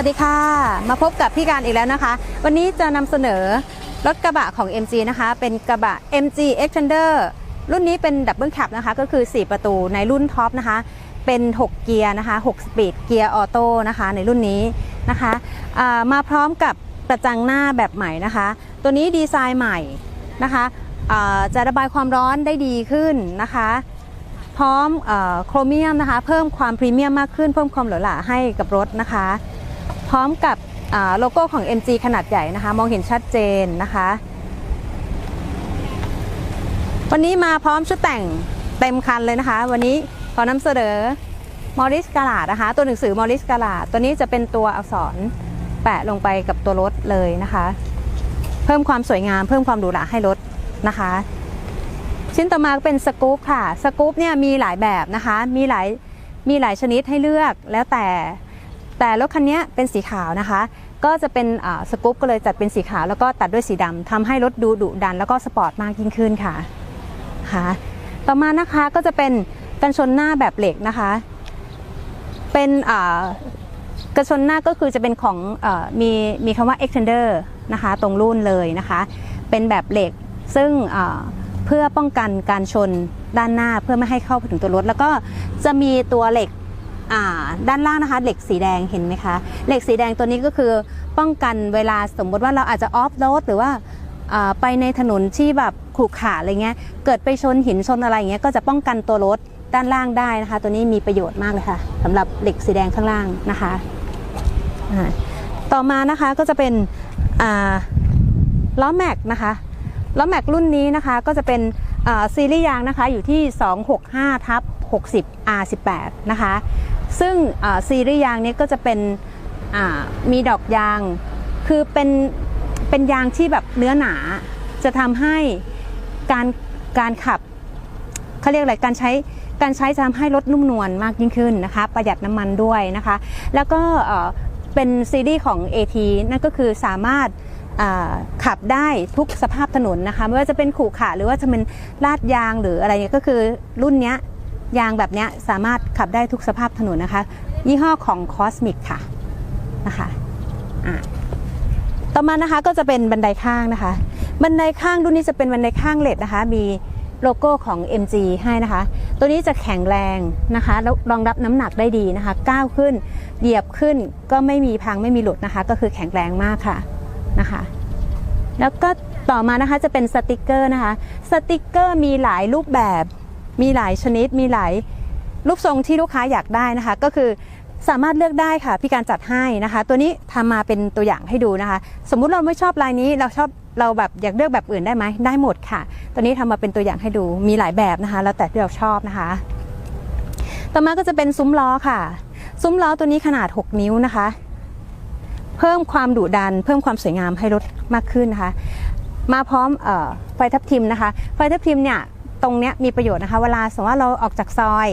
วัสดีค่ะ มาพบกับพี่การอีกแล้วนะคะ วันนี้จะนำเสนอรถกระบะของ MG นะคะ เป็นกระบะ MG Extender รุ่นนี้เป็นดับเบิลแคปนะคะ ก็คือ 4 ประตูในรุ่นท็อปนะคะ เป็น 6 เกียร์นะคะ 6 สปีดเกียร์ออโต้นะคะ ในรุ่นนี้นะคะามาพร้อมกับกระจังหน้าแบบใหม่นะคะ ตัวนี้ดีไซน์ใหม่นะคะจะระบายความร้อนได้ดีขึ้นนะคะ พร้อมอโครเมียมนะคะ เพิ่มความพรีเมียมมากขึ้น เพิ่มความหรูหราให้กับรถนะคะ พร้อมกับโลโก้ของ MG ขนาดใหญ่นะคะ มองเห็นชัดเจนนะคะ วันนี้มาพร้อมชุดแต่งเต็มคันเลยนะคะ วันนี้ขอนำเสนอมอริสกาลาดนะคะ ตัวหนังสือมอริสกาลาดตัวนี้จะเป็นตัวอักษรแปะลงไปกับตัวรถเลยนะคะ เพิ่มความสวยงามเพิ่มความหรูหราให้รถนะคะ ชิ้นต่อมาก็เป็นสกู๊ปค่ะสกู๊ปเนี่ยมีหลายแบบนะคะ มีหลายมีหลายชนิดให้เลือกแล้วแต่ แต่รถคันนี้เป็นสีขาวนะคะ ก็จะเป็นสกู๊ปก็เลยจัดเป็นสีขาวแล้วก็ตัดด้วยสีดำทำให้รถดูดุดัน แล้วก็สปอร์ตมากยิ่งขึ้นค่ะค่ะ ต่อมานะคะก็จะเป็นกันชนหน้าแบบเหล็กนะคะ เป็นกระชนหน้าก็คือจะเป็นของอมีมีคำว่า extender นะคะตรงรุ่นเลยนะคะ เป็นแบบเหล็กซึ่งเพื่อป้องกันการชนด้านหน้าเพื่อไม่ให้เข้าไปถึงตัวรถ แล้วก็จะมีตัวเหล็ก ด้านล่างนะคะเหล็กสีแดงเห็นไหมคะ เหล็กสีแดงตัวนี้ก็คือป้องกันเวลาสมมติว่าเราอาจจะออฟโรดหรือว่าไปในถนนที่แบบขรุขระอะไรเงี้ยเกิดไปชนหินชนอะไรเงี้ยก็จะป้องกันตัวรถด้านล่างได้นะคะ ตัวนี้มีประโยชน์มากเลยค่ะสำหรับเหล็กสีแดงข้างล่างนะคะต่อมานะคะก็จะเป็นล้อแม็กนะคะล้อแม็กรุ่นนี้นะคะก็จะเป็นซีรีส์ยางนะคะอยู่ที่ 265ทับ60 R18 นะคะ ซึ่งซีรีส์ยางนี้ก็จะเป็นมีดอกยาง คือเป็นเป็นยางที่แบบเนื้อหนา จะทำให้การการขับเขาเรียกอะไรการใช้การใช้จะทำให้รถนุ่มนวลมากยิ่งขึ้นนะคะ ประหยัดน้ำมันด้วยนะคะ แล้วก็เป็นซีรีส์ของ AT นั่นก็คือสามารถขับได้ทุกสภาพถนนนะคะ ไม่ว่าจะเป็นขู่ขาหรือว่าจะเป็นลาดยางหรืออะไรเงี้ยก็คือรุ่นเนี้ยยางแบบเนี้ยสามารถ ขับได้ทุกสภาพถนนนะคะ ยี่ห้อของ Cosmic ค่ะนะคะต่อมานะคะก็จะเป็นบันไดข้างนะคะ บันไดข้างรุ่นนี้จะเป็นบันไดข้างเหล็กนะคะ มีโลโก้ของ MG ให้นะคะ ตัวนี้จะแข็งแรงนะคะแล้วรองรับน้ำหนักได้ดีนะคะ ก้าวขึ้น เหยียบขึ้นก็ไม่มีพังไม่มีหลุดนะคะ ก็คือแข็งแรงมากค่ะนะคะ แล้วก็ต่อมานะคะจะเป็นสติกเกอร์นะคะ สติกเกอร์มีหลายรูปแบบ มีหลายชนิด มีหลาย รูปทรงที่ลูกค้าอยากได้นะคะ ก็คือสามารถเลือกได้ค่ะ พี่การจัดให้นะคะ ตัวนี้ทำมาเป็นตัวอย่างให้ดูนะคะ สมมุติเราไม่ชอบลายนี้เราชอบเราแบบอยากเลือกแบบอื่นได้ไหมได้หมดค่ะ ตัวนี้ทำมาเป็นตัวอย่างให้ดูมีหลายแบบนะคะ แล้วแต่ที่เราชอบนะคะ ต่อมาก็จะเป็นซุ้มล้อค่ะ ซุ้มล้อตัวนี้ขนาด 6 นิ้วนะคะ เพิ่มความดุดัน เพิ่มความสวยงามให้รถมากขึ้นนะคะ มาพร้อมออไฟทับทิมนะคะ ไฟทับทิมเนี่ยตรงเนี้ยมีประโยชน์นะคะ เวลาสมมติว่าเราออกจากซอย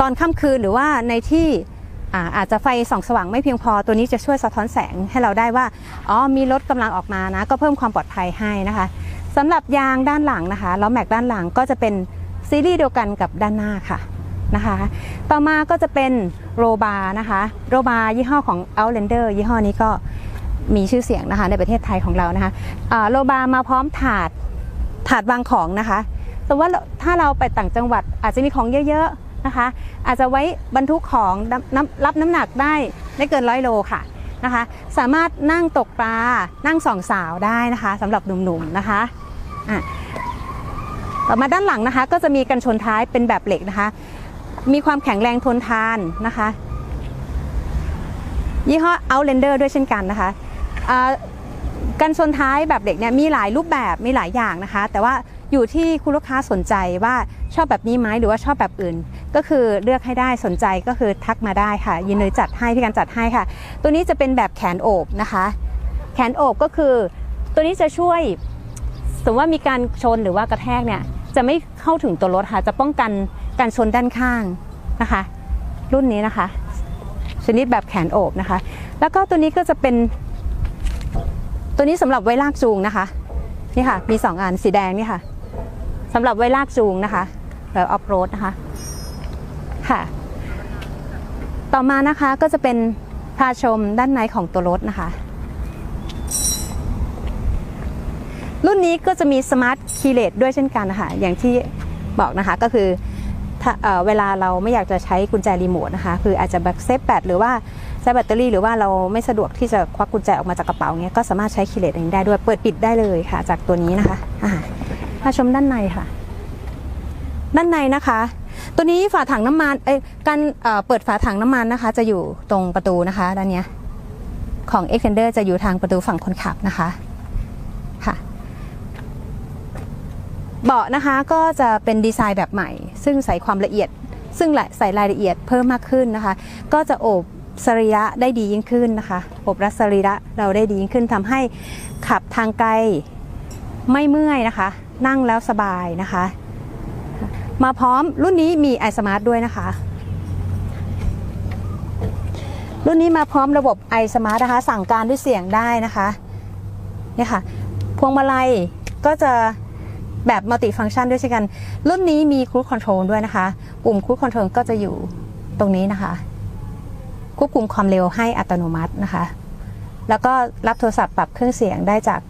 ตอนค่ำคืนหรือว่าในที่อาจจะไฟส่องสว่างไม่เพียงพอตัวนี้จะช่วยสะท้อนแสงให้เราได้ว่าอ๋อมีรถกำลังออกมานะ ก็เพิ่มความปลอดภัยให้นะคะสำหรับยางด้านหลังนะคะล้อแม็กด้านหลังก็จะเป็นซีรีส์เดียวกันกับด้านหน้าค่ะนะคะ ต่อมาก็จะเป็นโรบานะคะโรบายี่ห้อของ Outlander ยี่ห้อนี้ก็มีชื่อเสียงนะคะในประเทศไทยของเรานะคะโรบามาพร้อมถาดถาดวางของนะคะสมมติว่าถ้าเราไปต่างจังหวัดอาจจะมีของเยอะๆ นะคะ อาจจะไว้บรรทุกของรับน้ำหนักได้ไม่เกินร้อยโลค่ะนะคะ สามารถนั่งตกปลานั่งสองสาวได้นะคะสำหรับหนุ่มๆนะคะอะต่อมาด้านหลังนะคะ ก็จะมีกันชนท้ายเป็นแบบเหล็กนะคะ มีความแข็งแรงทนทานนะคะ ยี่ห้อ Outlander ด้วยเช่นกันนะคะกันชนท้ายแบบเหล็กเนี่ยมีหลายรูปแบบมีหลายอย่างนะคะ แต่ว่า อยู่ที่คุณลูกค้าสนใจว่าชอบแบบนี้ไหมหรือว่าชอบแบบอื่น ก็คือเลือกให้ได้สนใจก็คือทักมาได้ค่ะ ยินดีจัดให้พี่การจัดให้ค่ะ ตัวนี้จะเป็นแบบแขนโอบนะคะ แขนโอบก็คือ ตัวนี้จะช่วยสมมติว่ามีการชนหรือว่ากระแทกเนี่ยจะไม่เข้าถึงตัวรถค่ะ จะป้องกันการชนด้านข้างนะคะ รุ่นนี้นะคะ ชนิดแบบแขนโอบนะคะ แล้วก็ตัวนี้ก็จะเป็น ตัวนี้สำหรับไว้ลากจูงนะคะ นี่ค่ะ มีสองอันสีแดงนี่ค่ะ สำหรับไว้ลากจูงนะคะแบบออฟโรดนะคะค่ะ ต่อมานะคะก็จะเป็นพาชมด้านในของตัวรถนะคะ รุ่นนี้ก็จะมีสมาร์ทคีย์เลสด้วยเช่นกันนะคะอย่างที่บอกนะคะก็คือเเวลาเราไม่อยากจะใช้กุญแจรีโมทนะคะ คืออาจจะแบบเซฟแบตหรือว่าใช้แบตเตอรี่หรือว่าเราไม่สะดวกที่จะควักกุญแจออกมาจากกระเป๋าเงี้ยก็สามารถใช้คีย์เลสเองได้ด้วยเปิดปิดได้เลยค่ะ จากตัวนี้นะคะอ่ามาชมด้านในค่ะ ด้านในนะคะ ตัวนี้ฝาถังน้ำมันเอ้การเเปิดฝาถังน้ำมันนะคะ จะอยู่ตรงประตูนะคะด้านเนี้ยของ Extender จะอยู่ทางประตูฝั่งคนขับนะคะค่ะ เบาะนะคะก็จะเป็นดีไซน์แบบใหม่ ซึ่งใส่ความละเอียด ซึ่งใส่รายละเอียดเพิ่มมากขึ้นนะคะ ก็จะโอบสรีระได้ดียิ่งขึ้นนะคะโอบรัดสรีระเราได้ดียิ่งขึ้นทำให้ขับทางไกลไม่เมื่อยนะคะ นั่งแล้วสบายนะคะ มาพร้อมรุ่นนี้มี iSmart ด้วยนะคะ รุ่นนี้มาพร้อมระบบ iSmart นะคะ สั่งการด้วยเสียงได้นะคะเนี่ยค่ะ พวงมาลัยก็จะแบบมัลติฟัง c t ชันด้วยเช่นกัน รุ่นนี้มีครูคอนโทรลด้วยนะคะ ปุ่มครูคอนโทรลก็จะอยู่ตรงนี้นะคะ ควบคุมความเร็วให้อัตโนมัตินะคะ แล้วก็รับโทรศัพท์ปรับเครื่องเสียงได้จาก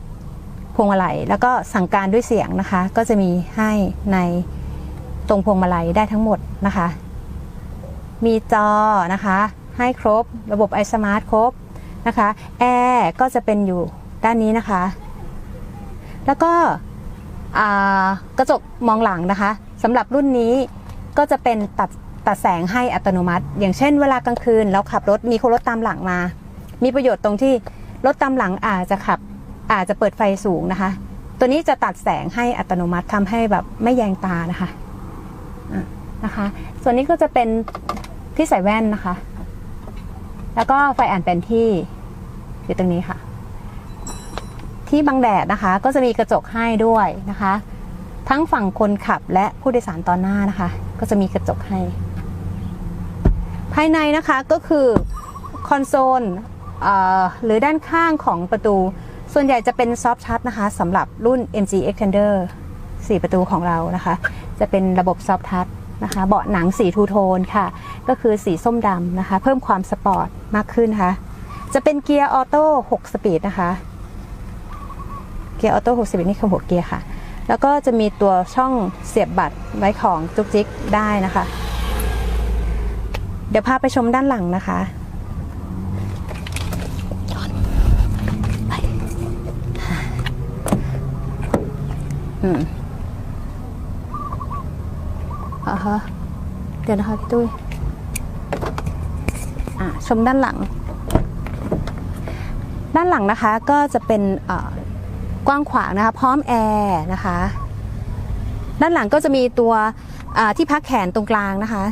พวงมาลัยแล้วก็สั่งการด้วยเสียงนะคะ ก็จะมีให้ในตรงพวงมาลัยได้ทั้งหมดนะคะ มีจอนะคะ ให้ครบระบบ iSmart ครบนะคะแอร์ก็จะเป็นอยู่ด้านนี้นะคะ แล้วก็กระจกมองหลังนะคะสำหรับรุ่นนี้ก็จะเป็นตัดตัดแสงให้อัตโนมัติ อย่างเช่นเวลากลางคืนเราขับรถมีคนรถตามหลังมา มีประโยชน์ตรงที่รถตามหลังอาจจะขับ อาจจะเปิดไฟสูงนะคะ ตัวนี้จะตัดแสงให้อัตโนมัติทำให้แบบไม่แยงตานะคะนะคะ ส่วนนี้ก็จะเป็นที่ใส่แว่นนะคะ แล้วก็ไฟอ่านแผนที่อยู่ตรงนี้ค่ะ ที่บังแดดนะคะ ก็จะมีกระจกให้ด้วยนะคะ ทั้งฝั่งคนขับและผู้โดยสารตอนหน้านะคะ ก็จะมีกระจกให้ ภายในนะคะก็คือคอนโซลหรือด้านข้างของประตู ส่วนใหญ่จะเป็นซอฟทัชนะคะสำหรับรุ่น MG Extender 4 ประตูของเรานะคะ จะเป็นระบบซอฟทัชนะคะ เบาะหนังสีทูโทนค่ะ ก็คือสีส้มดำนะคะ เพิ่มความสปอร์ตมากขึ้นนะคะจะเป็นเกียร์ออโต้ 6 สปีดนะคะ เกียร์ออโต้60นี่คือหัวเกียร์ค่ะ แล้วก็จะมีตัวช่องเสียบบัตรไว้ของจุกจิกได้นะคะ เดี๋ยวพาไปชมด้านหลังนะคะ อืมอ่าฮะเดี๋ยวนะคะพี่ตุ้ยอ่าชมด้านหลัง ด้านหลังนะคะก็จะเป็นกว้างขวางนะคะ พร้อมแอร์นะคะ ด้านหลังก็จะมีตัวที่พักแขนตรงกลางนะคะ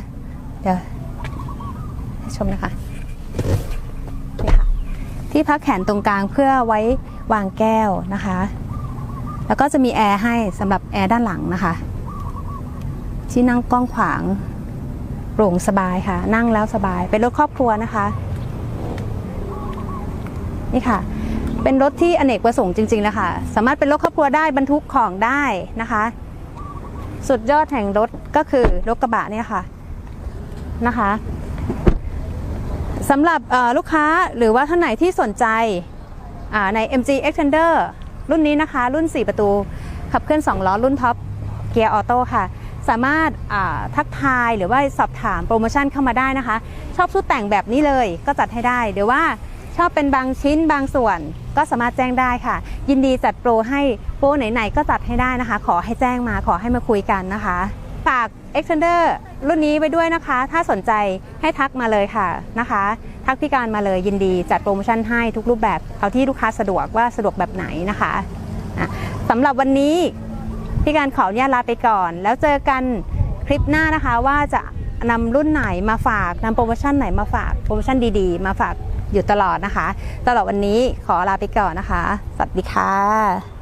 เดี๋ยวให้ชมนะคะนี่ค่ะที่พักแขนตรงกลางเพื่อไว้วางแก้วนะคะ แล้วก็จะมีแอร์ให้สำหรับแอร์ด้านหลังนะคะ ที่นั่งกว้างขวางโปร่งสบายค่ะ นั่งแล้วสบาย เป็นรถครอบครัวนะคะ นี่ค่ะ เป็นรถที่อเนกประสงค์จริงๆแล้วค่ะสามารถเป็นรถครอบครัวได้บรรทุกของได้นะคะ สุดยอดแห่งรถก็คือรถกระบะเนี่ยค่ะนะคะสำหรับลูกค้าหรือว่าท่านไหนที่สนใจใน MG Extender รุ่นนี้นะคะ รุ่น 4 ประตู ขับเคลื่อน 2 ล้อรุ่นท็อปเกียร์ออโต้ค่ะ สามารถทักทายหรือว่าสอบถามโปรโมชั่นเข้ามาได้นะคะ ชอบชุดแต่งแบบนี้เลยก็จัดให้ได้เดี๋ยวว่าชอบเป็นบางชิ้นบางส่วนก็สามารถแจ้งได้ค่ะ ยินดีจัดโปรให้โปรไหนๆก็จัดให้ได้นะคะ ขอให้แจ้งมาขอให้มาคุยกันนะคะฝาก Extender รุ่นนี้ไปด้วยนะคะ ถ้าสนใจให้ทักมาเลยค่ะนะคะ ทักพี่การมาเลยยินดีจัดโปรโมชั่นให้ทุกรูปแบบเอาที่ลูกค้าสะดวกว่าสะดวกแบบไหนนะคะอะสำหรับวันนี้พี่การขออนุญาตลาไปก่อน แล้วเจอกันคลิปหน้านะคะว่าจะนำรุ่นไหนมาฝากนำโปรโมชั่นไหนมาฝากโปรโมชั่นดีๆ มาฝากอยู่ตลอดนะคะ ตลอดวันนี้ขอลาไปก่อนนะคะ สวัสดีค่ะ